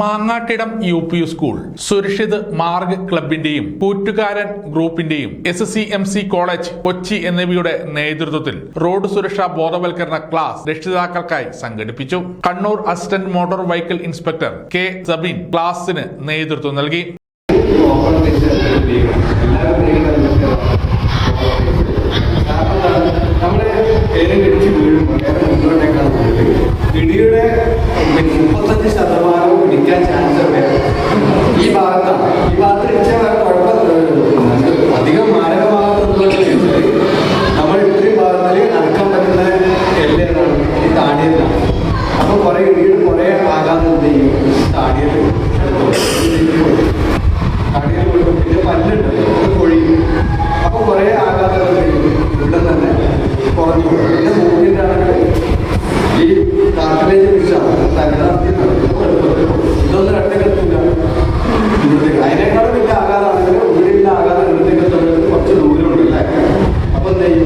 Mangattidam U P school Surakshit Marg ക്ലബിന്റെയും കൂറ്റുകാരൻ ഗ്രൂപ്പിന്റെയും S C M C college Kochi എന്നിവയുടെ നേതൃത്വത്തിൽ road സുരക്ഷാ ബോധവൽക്കരണ class രക്ഷിതാക്കൾക്കായി സംഘടിപ്പിച്ചു. Kannur assistant motor vehicle inspector K Sabin ക്ലാസിന് നേതൃത്വം നൽകി. ശതമാനവും ഇടിക്കാൻ ചാൻസ് ഉണ്ട് ഈ ഭാഗത്താണ് ഈ ഭാഗത്ത്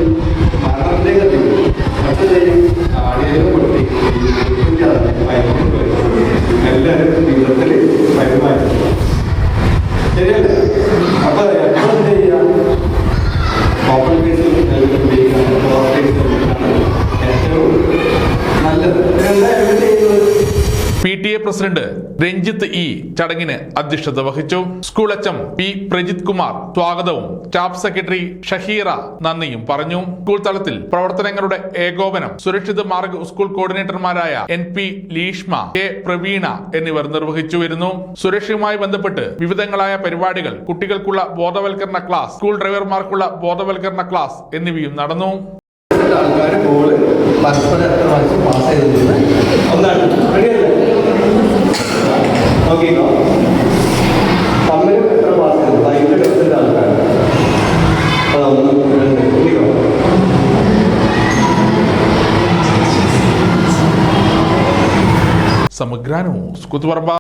Thank you. T A president Ranjith E ചടങ്ങിന് അധ്യക്ഷത വഹിച്ചു. School H M P Prajith Kumar സ്വാഗതവും. സ്റ്റാഫ് സെക്രട്ടറി ഷഹീറ നന്ദിയും പറഞ്ഞു. സ്കൂൾ തലത്തിൽ പ്രവർത്തനങ്ങളുടെ ഏകോപനം Surakshita Marg school കോർഡിനേറ്റർമാരായ N P Leeshma K Praveena എന്നിവർ നിർവഹിച്ചു വരുന്നു സുരക്ഷയുമായി ബന്ധപ്പെട്ട് വിവിധങ്ങളായ പരിപാടികൾ കുട്ടികൾക്കുള്ള ബോധവൽക്കരണ ക്ലാസ് സ്കൂൾ ഡ്രൈവർമാർക്കുള്ള ബോധവൽക്കരണ ക്ലാസ് എന്നിവയും നടന്നു. ആൾക്കാർ ബോൾ പരസ്പരം എത്ര പ്രാവശ്യം പാസ് ചെയ്തിട്ടുണ്ട്? ഒന്നാണ്. സമഗ്ര ന്യൂസ് കുത്തുപറമ്പ